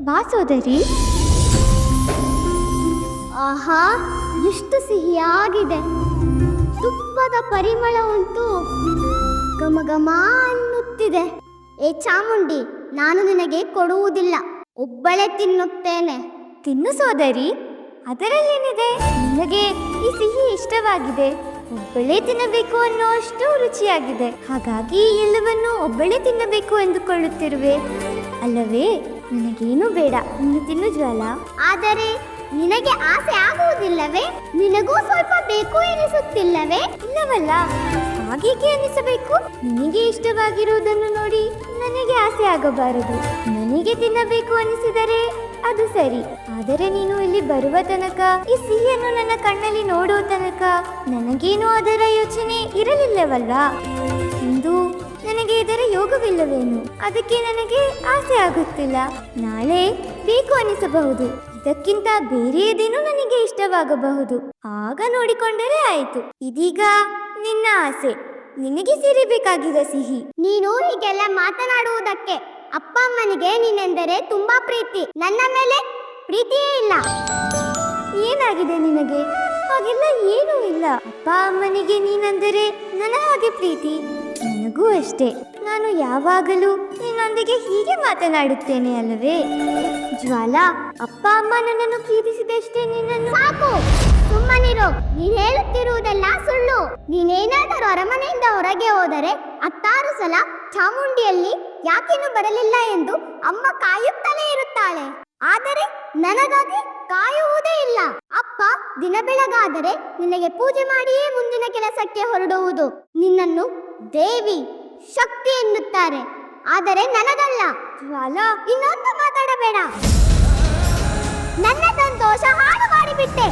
ಬಾ ಸೋದರಿ. ಆಹಾ, ಎಷ್ಟು ಸಿಹಿಯಾಗಿದೆ. ತುಪ್ಪದ ಪರಿಮಳ ಉಂಟು. ಘಮ ಅನ್ನುತ್ತಿದೆ. ಏ ಚಾಮುಂಡಿ, ನಾನು ನಿನಗೆ ಕೊಡುವುದಿಲ್ಲ. ಒಬ್ಬಳೇ ತಿನ್ನುತ್ತೇನೆ. ತಿನ್ನು ಸೋದರಿ. ಅದರಲ್ಲೇನಿದೆ? ನಿನಗೆ ಈ ಸಿಹಿ ಇಷ್ಟವಾಗಿದೆ. ಒಬ್ಬಳೇ ತಿನ್ನಬೇಕು ಅನ್ನುವಷ್ಟು ರುಚಿಯಾಗಿದೆ. ಹಾಗಾಗಿ ಎಲ್ಲವನ್ನು ಒಬ್ಬಳೇ ತಿನ್ನಬೇಕು ಎಂದುಕೊಳ್ಳುತ್ತಿರುವೆ. ಅಲ್ಲವೇ? ನನಗೇನು ಬೇಡ. ನೀನು ತಿನ್ನು ಜ್ವಾಲ. ಆದರೆ ನಿನಗೆ ಆಸೆ ಆಗುವುದಿಲ್ಲವೇ? ನಿನಗೂ ಸ್ವಲ್ಪ ಬೇಕು ಎನಿಸುತ್ತಿಲ್ಲವೇ? ಇಲ್ಲವಲ್ಲ? ಹಾಗೇಕೆ ಅನಿಸಬೇಕು ನಿನಗೆ ಇಷ್ಟವಾಗಿರುವುದನ್ನು ನೋಡಿ ನನಗೆ ಆಸೆ ಆಗಬಾರದು. ನನಗೆ ತಿನ್ನಬೇಕು ಅನಿಸಿದರೆ ಅದು ಸರಿ. ಆದರೆ ನೀನು ಇಲ್ಲಿ ಬರುವ ತನಕ, ಈ ಸಿಹಿಯನ್ನು ನನ್ನ ಕಣ್ಣಲ್ಲಿ ನೋಡುವ ತನಕ ನನಗೇನು ಅದರ ಯೋಚನೆ ಇರಲಿಲ್ಲವಲ್ಲ ಇಂದು ನನಗೆ ಇದರ ಯೋಗವಿಲ್ಲವೇನು ಅದಕ್ಕೆ ನನಗೆ ಆಸೆ ಆಗುತ್ತಿಲ್ಲ. ನಾಳೆ ಬೇಕು ಅನಿಸಬಹುದು. ಇದಕ್ಕಿಂತ ಬೇರೆಯದೇನೂ ನನಗೆ ಇಷ್ಟವಾಗಬಹುದು. ಆಗ ನೋಡಿಕೊಂಡರೆ ಆಯಿತು. ಇದೀಗ ನಿನ್ನ ಆಸೆ. ನಿನಗೆ ಸೇರಬೇಕಾಗಿದ ಸಿಹಿ. ನೀನು ಹೀಗೆಲ್ಲ ಮಾತನಾಡುವುದಕ್ಕೆ ಅಪ್ಪ ಅಮ್ಮನಿಗೆ ನೀನೆಂದರೆ ತುಂಬಾ ಪ್ರೀತಿ. ನನ್ನ ಮೇಲೆ ಪ್ರೀತಿಯೇ ಇಲ್ಲ. ಏನಾಗಿದೆ ನಿನಗೆ? ಹಾಗೆಲ್ಲ ಏನೂ ಇಲ್ಲ. ಅಪ್ಪ ಅಮ್ಮನಿಗೆ ನೀನೆಂದರೆ ನನ್ನ ಹಾಗೆ ಪ್ರೀತಿ. ನನಗೂ ಅಷ್ಟೇ. ನಾನು ಯಾವಾಗಲೂ ನಿನ್ನೊಂದಿಗೆ ಹೀಗೆ ಮಾತನಾಡುತ್ತೇನೆ ಅಲ್ಲವೇ? ಜ್ವಾಲ, ಅಪ್ಪ, ಅಮ್ಮ ನನ್ನನ್ನು ಪ್ರೀತಿಸಿದಷ್ಟೇ ನಿನ್ನನ್ನು. ಸಾಕು! ಸುಮ್ಮನಿರು. ನೀನ್ ಹೇಳುತ್ತಿರುವುದೆಲ್ಲ ಸುಳ್ಳು. ನೀನೇನಾದರೂ ಅರಮನೆಯಿಂದ ಹೊರಗೆ ಹೋದರೆ ಹತ್ತಾರು ಸಲ ಚಾಮುಂಡಿಯಲ್ಲಿ ಯಾಕೇನು ಬರಲಿಲ್ಲ ಎಂದು ಅಮ್ಮ ಕಾಯುತ್ತಲೇ ಇರುತ್ತಾಳೆ. ಆದರೆ ನನಗಾಗಿ ಕಾಯುವುದೇ ಇಲ್ಲ. ಅಪ್ಪ, ದಿನ ಬೆಳಗಾದರೆ ನಿನಗೆ ಪೂಜೆ ಮಾಡಿಯೇ ಮುಂದಿನ ಕೆಲಸಕ್ಕೆ ಹೊರಡುವುದು. ನಿನ್ನನ್ನು ದೇವಿ ಶಕ್ತಿ ಎನ್ನುತ್ತಾರೆ. ಆದರೆ ನನಗಲ್ಲ. ಜ್ವಾಲ ಇನ್ನೊಂದು ಮಾತಾಡಬೇಡ. ನನ್ನ ಸಂತೋಷ ಹಾಳು ಮಾಡಿಬಿಟ್ಟೆ